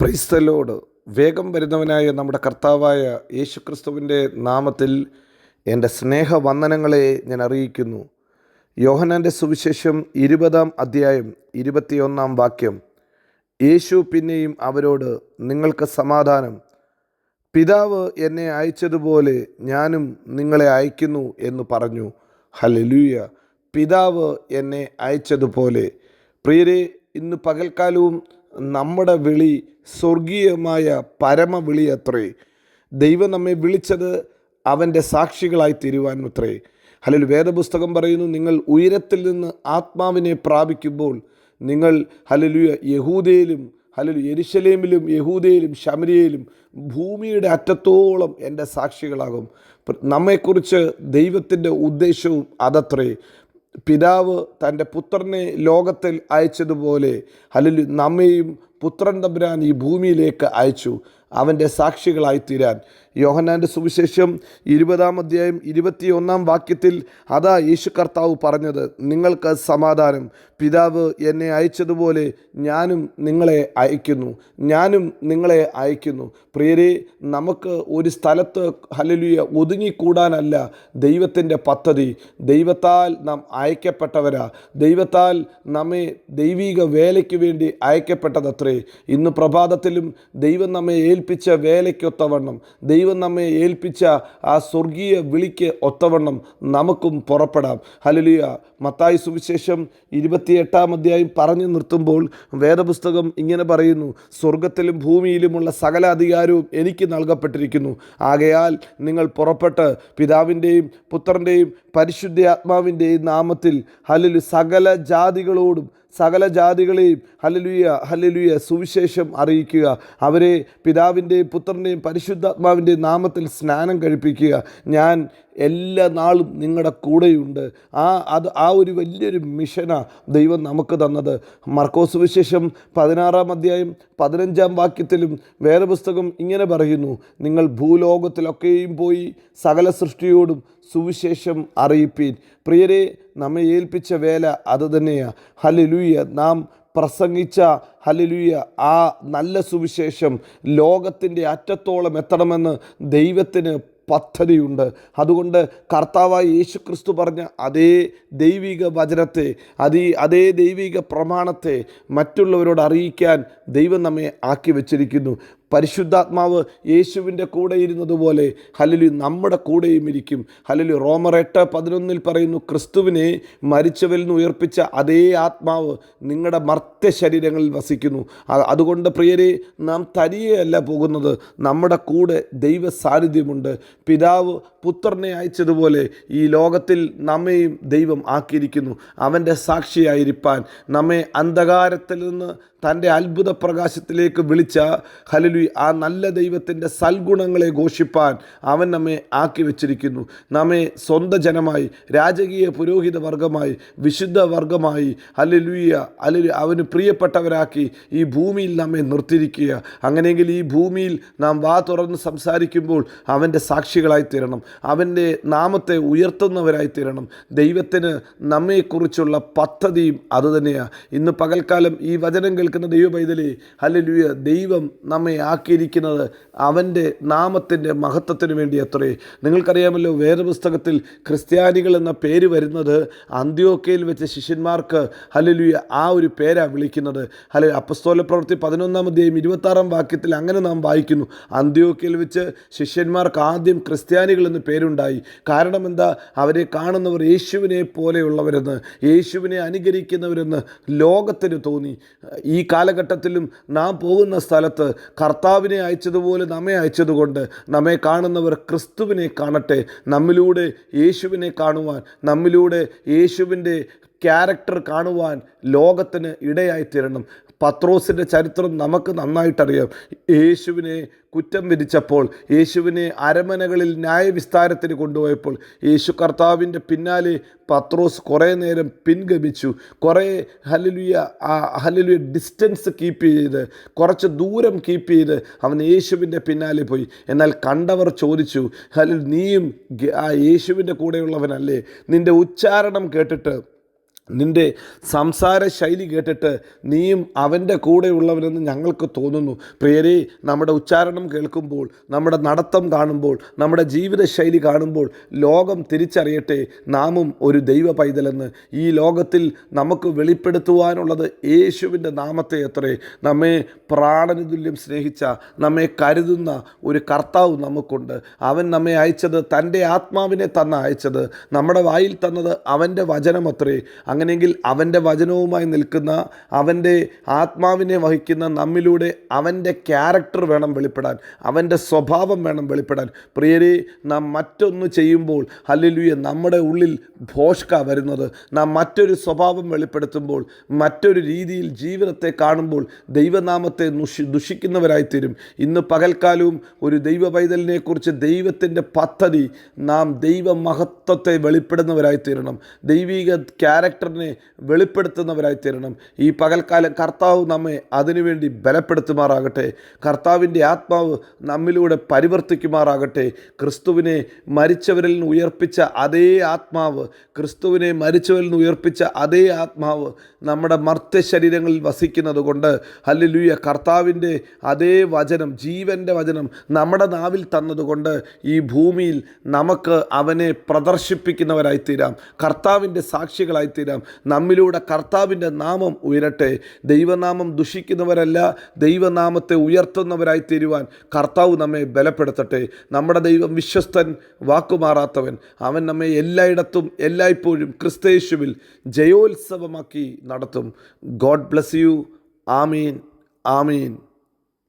ക്രൈസ്തലോട് വേഗം വരുന്നവനായ നമ്മുടെ കർത്താവായ യേശുക്രിസ്തുവിന്റെ നാമത്തിൽ എന്റെ സ്നേഹവന്ദനങ്ങളെ ഞാൻ അറിയിക്കുന്നു. യോഹനാന്റെ സുവിശേഷം ഇരുപതാം അധ്യായം ഇരുപത്തിയൊന്നാം വാക്യം. യേശു പിന്നെയും അവരോട് നിങ്ങൾക്ക് സമാധാനം. പിതാവ് എന്നെ അയച്ചതുപോലെ ഞാനും നിങ്ങളെ അയക്കുന്നു എന്ന് പറഞ്ഞു. ഹലലൂയ പിതാവ് എന്നെ അയച്ചതുപോലെ. പ്രിയരെ ഇന്ന് പകൽക്കാലവും നമ്മുടെ വിളി സ്വർഗീയമായ പരമവിളി അത്രേ. ദൈവം നമ്മെ വിളിച്ചത് അവന്റെ സാക്ഷികളായി തീരുവാൻ അത്രേ അല്ലെങ്കിൽ വേദപുസ്തകം പറയുന്നു നിങ്ങൾ ഉയരത്തിൽ നിന്ന് ആത്മാവിനെ പ്രാപിക്കുമ്പോൾ നിങ്ങൾ ഹലലുയ യഹൂദയിലും ഹലലു യെരുശലേമിലും യഹൂദയിലും ശമരിയയിലും ഭൂമിയുടെ അറ്റത്തോളം എന്റെ സാക്ഷികളാകും. നമ്മെക്കുറിച്ച് ദൈവത്തിന്റെ ഉദ്ദേശവും അതത്രേ. പിതാവ് തന്റെ പുത്രനെ ലോകത്തിൽ അയച്ചതുപോലെ അല്ലെങ്കിൽ നമ്മെയും പുത്രൻ തമ്പുരാൻ ഈ ഭൂമിയിലേക്ക് അയച്ചു. അവന്റെ സാക്ഷികളായി തീരാൻ. യോഹന്നാന്റെ സുവിശേഷം ഇരുപതാം അധ്യായം ഇരുപത്തിയൊന്നാം വാക്യത്തിൽ അതാ യേശു കർത്താവ് പറഞ്ഞത് നിങ്ങൾക്ക് സമാധാനം. പിതാവ് എന്നെ അയച്ചതുപോലെ ഞാനും നിങ്ങളെ അയക്കുന്നു. ഞാനും നിങ്ങളെ അയക്കുന്നു. പ്രിയരെ നമുക്ക് ഒരു സ്ഥലത്ത് ഹലലുയ ഒതുങ്ങിക്കൂടാനല്ല ദൈവത്തിന്റെ പദ്ധതി. ദൈവത്താൽ നാം അയക്കപ്പെട്ടവരാ. ദൈവത്താൽ നമ്മെ ദൈവിക വേലയ്ക്ക് വേണ്ടി അയക്കപ്പെട്ടതത്രേ. ഇന്ന് പ്രഭാതത്തിലും ദൈവം നമ്മെ ഏൽപ്പിച്ച വേലയ്ക്കൊത്തവണ്ണം ദൈവം നമ്മെ ഏൽപ്പിച്ച ആ സ്വർഗീയ വിളിക്ക് ഒത്തവണ്ണം നമുക്കും പുറപ്പെടാം. ഹലലിയ മത്തായി സുവിശേഷം ഇരുപത്തിയെട്ടാം അധ്യായം പറഞ്ഞു നിർത്തുമ്പോൾ വേദപുസ്തകം ഇങ്ങനെ പറയുന്നു സ്വർഗത്തിലും ഭൂമിയിലുമുള്ള സകല അധികാരവും എനിക്ക് നൽകപ്പെട്ടിരിക്കുന്നു. ആകയാൽ നിങ്ങൾ പുറപ്പെട്ട് പിതാവിന്റെയും പുത്രന്റെയും പരിശുദ്ധ ആത്മാവിന്റെയും നാമത്തിൽ ഹലിൽ സകല ജാതികളോടും സകല ജാതികളെയും ഹലലുയ ഹലലുയ സുവിശേഷം അറിയിക്കുക. അവരെ പിതാവിന്റെയും പുത്രന്റെയും പരിശുദ്ധാത്മാവിന്റെയും നാമത്തിൽ സ്നാനം കഴിപ്പിക്കുക. ഞാൻ എല്ലാ നാളും നിങ്ങളുടെ കൂടെയുണ്ട്. ആ അത് ആ ഒരു വലിയൊരു മിഷനാണ് ദൈവം നമുക്ക് തന്നത്. മർക്കോസ് വിശേഷം പതിനാറാം അധ്യായം പതിനഞ്ചാം വാക്യത്തിലും വേറെ പുസ്തകം ഇങ്ങനെ പറയുന്നു. നിങ്ങൾ ഭൂലോകത്തിലൊക്കെയും പോയി സകല സൃഷ്ടിയോടും സുവിശേഷം അറിയിപ്പീൻ. പ്രിയരെ നമ്മെ ഏൽപ്പിച്ച വേല അത് തന്നെയാണ് നാം പ്രസംഗിച്ച ഹലലുയ ആ നല്ല സുവിശേഷം ലോകത്തിന്റെ അറ്റത്തോളം എത്തണമെന്ന് ദൈവത്തിന് പദ്ധതിയുണ്ട്. അതുകൊണ്ട് കർത്താവായ യേശു ക്രിസ്തു പറഞ്ഞ അതേ ദൈവിക വചനത്തെ അതീ അതേ ദൈവിക പ്രമാണത്തെ മറ്റുള്ളവരോട് അറിയിക്കാൻ ദൈവം നമ്മെ ആക്കി വച്ചിരിക്കുന്നു. പരിശുദ്ധാത്മാവ് യേശുവിന്റെ കൂടെ ഇരുന്നതുപോലെ ഹലലു നമ്മുടെ കൂടെയും ഇരിക്കും. ഹലലു റോമർ എട്ട് പതിനൊന്നിൽ പറയുന്നു ക്രിസ്തുവിനെ മരിച്ചവരിൽ നിന്ന് ഉയർപ്പിച്ച അതേ ആത്മാവ് നിങ്ങളുടെ മർത്യ ശരീരങ്ങളിൽ വസിക്കുന്നു അതുകൊണ്ട് പ്രിയരെ നാം തനിയെയല്ല പോകുന്നത് നമ്മുടെ കൂടെ ദൈവ സാന്നിധ്യമുണ്ട് പിതാവ് പുത്രനെ അയച്ചതുപോലെ ഈ ലോകത്തിൽ നമ്മെയും ദൈവം ആക്കിയിരിക്കുന്നു. അവന്റെ സാക്ഷിയായിരിക്കാൻ നമ്മെ അന്ധകാരത്തിൽ നിന്ന് തന്റെ അത്ഭുത പ്രകാശത്തിലേക്ക് വിളിച്ച ഹലലു ആ നല്ല ദൈവത്തിന്റെ സൽഗുണങ്ങളെ ഘോഷിപ്പാൻ അവൻ നമ്മെ ആക്കി വെച്ചിരിക്കുന്നു. നമ്മെ സ്വന്തം ജനമായി രാജകീയ പുരോഹിത വർഗമായി വിശുദ്ധ വർഗമായി ഹലലുയ അലലു അവന് പ്രിയപ്പെട്ടവരാക്കി ഈ ഭൂമിയിൽ നമ്മെ നിർത്തിയിരിക്കുക. അങ്ങനെയെങ്കിൽ ഈ ഭൂമിയിൽ നാം വാ തുറന്ന് സംസാരിക്കുമ്പോൾ അവന്റെ സാക്ഷികളായി തീരണം. അവന്റെ നാമത്തെ ഉയർത്തുന്നവരായി തീരണം. ദൈവത്തിന് നമ്മെക്കുറിച്ചുള്ള പദ്ധതിയും അതുതന്നെയാണ് ഇന്ന് പകൽക്കാലം ഈ വചനം കേൾക്കുന്ന ദൈവ പൈതലി ഹലലുയ ദൈവം നമ്മെ ആക്കിയിരിക്കുന്നത് അവന്റെ നാമത്തിന്റെ മഹത്വത്തിന് വേണ്ടി അത്രേ നിങ്ങൾക്കറിയാമല്ലോ വേദപുസ്തകത്തിൽ ക്രിസ്ത്യാനികൾ എന്ന പേര് വരുന്നത് അന്ത്യോക്കയിൽ വെച്ച് ശിഷ്യന്മാർക്ക് ഹലലുയ ആ ഒരു പേരാണ് വിളിക്കുന്നത്. ഹല അപ്പസ്തോല പ്രവൃത്തി പതിനൊന്നാം അധ്യായം ഇരുപത്താറാം വാക്യത്തിൽ അങ്ങനെ നാം വായിക്കുന്നു. അന്ത്യോക്കയിൽ വെച്ച് ശിഷ്യന്മാർക്ക് ആദ്യം ക്രിസ്ത്യാനികൾ എന്ന് പേരുണ്ടായി. കാരണം എന്താ? അവരെ കാണുന്നവർ യേശുവിനെ പോലെയുള്ളവരെന്ന് യേശുവിനെ അനുകരിക്കുന്നവരെന്ന് ലോകത്തിന് തോന്നി. ഈ കാലഘട്ടത്തിലും നാം പോകുന്ന സ്ഥലത്ത് കർത്താവിനെ അയച്ചതുപോലെ നമ്മെ അയച്ചതുകൊണ്ട് നമ്മെ കാണുന്നവർ ക്രിസ്തുവിനെ കാണട്ടെ നമ്മിലൂടെ യേശുവിനെ കാണുവാൻ നമ്മിലൂടെ യേശുവിന്റെ ക്യാരക്ടർ കാണുവാൻ ലോകത്തിന് ഇടയായിത്തീരണം പത്രോസിന്റെ ചരിത്രം നമുക്ക് നന്നായിട്ടറിയാം. യേശുവിനെ കുറ്റം വിധിച്ചപ്പോൾ യേശുവിനെ അരമനകളിൽ ന്യായവിസ്താരത്തിന് കൊണ്ടുപോയപ്പോൾ യേശു കർത്താവിന്റെ പിന്നാലെ പത്രോസ് കുറേ നേരം പിൻഗമിച്ചു. കുറേ ഹലലുയ ഹലലുയ ഡിസ്റ്റൻസ് കീപ്പ് ചെയ്ത് കുറച്ച് ദൂരം കീപ്പ് ചെയ്ത് അവൻ യേശുവിന്റെ പിന്നാലെ പോയി. എന്നാൽ കണ്ടവർ ചോദിച്ചു ഹലു നീയും ആ യേശുവിന്റെ കൂടെയുള്ളവനല്ലേ? നിന്റെ ഉച്ചാരണം കേട്ടിട്ട് നിന്റെ സംസാര ശൈലി കേട്ടിട്ട് നീയും അവന്റെ കൂടെയുള്ളവനെന്ന് ഞങ്ങൾക്ക് തോന്നുന്നു. പ്രിയരെ നമ്മുടെ ഉച്ചാരണം കേൾക്കുമ്പോൾ നമ്മുടെ നടത്തം കാണുമ്പോൾ നമ്മുടെ ജീവിതശൈലി കാണുമ്പോൾ ലോകം തിരിച്ചറിയട്ടെ. നാമും ഒരു ദൈവ പൈതലെന്ന് ഈ ലോകത്തിൽ നമുക്ക് വെളിപ്പെടുത്തുവാനുള്ളത് യേശുവിന്റെ നാമത്തെ എത്രേ നമ്മെ പ്രാണനുതുല്യം സ്നേഹിച്ച നമ്മെ കരുതുന്ന ഒരു കർത്താവ് നമുക്കുണ്ട്. അവൻ നമ്മെ അയച്ചത് തന്റെ ആത്മാവിനെ തന്ന അയച്ചത്. നമ്മുടെ വായിൽ തന്നത് അവന്റെ വചനമത്രേ. അങ്ങനെയെങ്കിൽ അവന്റെ വചനവുമായി നിൽക്കുന്ന അവന്റെ ആത്മാവിനെ വഹിക്കുന്ന നമ്മിലൂടെ അവന്റെ ക്യാരക്ടർ വേണം വെളിപ്പെടാൻ അവന്റെ സ്വഭാവം വേണം വെളിപ്പെടാൻ. പ്രിയരെ നാം മറ്റൊന്ന് ചെയ്യുമ്പോൾ ഹല്ലേലൂയ നമ്മുടെ ഉള്ളിൽ ഭോഷ്ക വരുന്നത്. നാം മറ്റൊരു സ്വഭാവം വെളിപ്പെടുത്തുമ്പോൾ മറ്റൊരു രീതിയിൽ ജീവിതത്തെ കാണുമ്പോൾ ദൈവനാമത്തെ ദുഷി ദുഷിക്കുന്നവരായിത്തീരും. ഇന്ന് പകൽക്കാലവും ഒരു ദൈവ പൈതലിനെക്കുറിച്ച് ദൈവത്തിന്റെ പദ്ധതി നാം ദൈവമഹത്വത്തെ വെളിപ്പെടുന്നവരായിത്തീരണം. തീരണം ദൈവിക ക്യാരക്ടറിനെ വെളിപ്പെടുത്തുന്നവരായി തീരണം. ഈ പകൽക്കാലം കർത്താവ് നമ്മെ അതിനുവേണ്ടി ബലപ്പെടുത്തുമാറാകട്ടെ. കർത്താവിന്റെ ആത്മാവ് നമ്മിലൂടെ പരിവർത്തിക്കുമാറാകട്ടെ. ക്രിസ്തുവിനെ മരിച്ചവരിൽ നിന്ന് ഉയർപ്പിച്ച അതേ ആത്മാവ് ക്രിസ്തുവിനെ മരിച്ചവരിൽ നിന്ന് ഉയർപ്പിച്ച അതേ ആത്മാവ് നമ്മുടെ മർത്യ ശരീരങ്ങളിൽ വസിക്കുന്നത് കൊണ്ട് ഹല്ലേലൂയ. കർത്താവിന്റെ അതേ വചനം ജീവന്റെ വചനം നമ്മുടെ നാവിൽ തന്നതുകൊണ്ട് ഈ ഭൂമിയിൽ നമുക്ക് അവനെ പ്രദർശിപ്പിക്കുന്നവരായിത്തീരാം കർത്താവിന്റെ സാക്ഷികളായിത്തീരാം നമ്മിലൂടെ കർത്താവിന്റെ നാമം ഉയരട്ടെ. ദൈവനാമം ദുഷിക്കുന്നവരല്ല ദൈവനാമത്തെ ഉയർത്തുന്നവരായി തീരുവാൻ കർത്താവ് നമ്മെ ബലപ്പെടുത്തട്ടെ. നമ്മുടെ ദൈവം വിശ്വസ്തൻ വാക്കുമാറാത്തവൻ. അവൻ നമ്മെ എല്ലായിടത്തും എല്ലായ്പ്പോഴും ക്രിസ്തയേശുവിൽ ജയോത്സവമാക്കി നടത്തും. God bless you. Amin. Amin.